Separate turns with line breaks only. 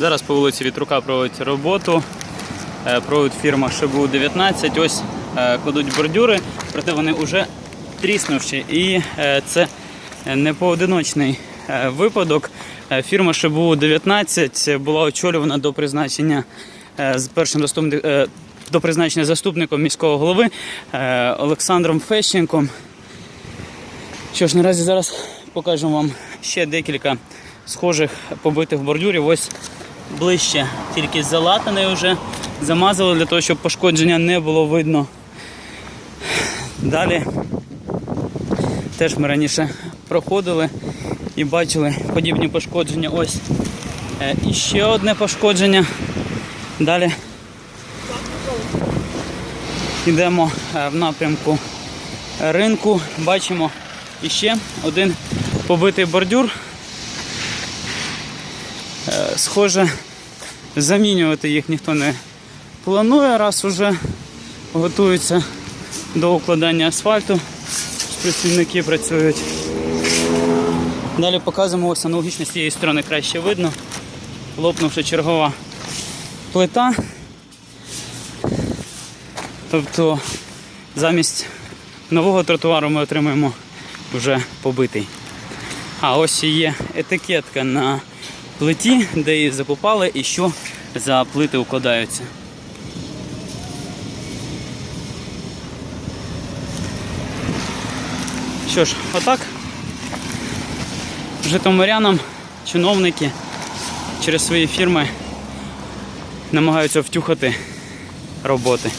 Зараз по вулиці Вітрука проводить роботу. Е, Проводить фірма ШБУ 19. Ось е, кладуть бордюри, проте вони вже тріснувші. І е, це не поодиночний випадок. Фірма ШБУ 19 була очолювана до призначення з першим заступник, е, до призначення заступником міського голови Олександром Фещенком. Що ж, наразі зараз покажу вам ще декілька схожих побитих бордюрів. Ось ближче, тільки залатаний вже, замазали для того, щоб пошкодження не було видно. Далі теж ми раніше проходили і бачили подібні пошкодження. Ось е, і ще одне пошкодження. Далі йдемо е, в напрямку ринку. Бачимо іще один побитий бордюр. Е, Схоже, замінювати їх ніхто не планує, раз уже готуються до укладання асфальту. Працівники працюють. Далі показуємо ось аналогічно з цієї сторони краще видно. Лопнувши чергова плита. Тобто замість нового тротуару ми отримаємо вже побитий. А ось і є етикетка на плиті, де її закупали і що за плити укладаються. Що ж, отак. Житомирянам чиновники через свої фірми намагаються втюхати роботи.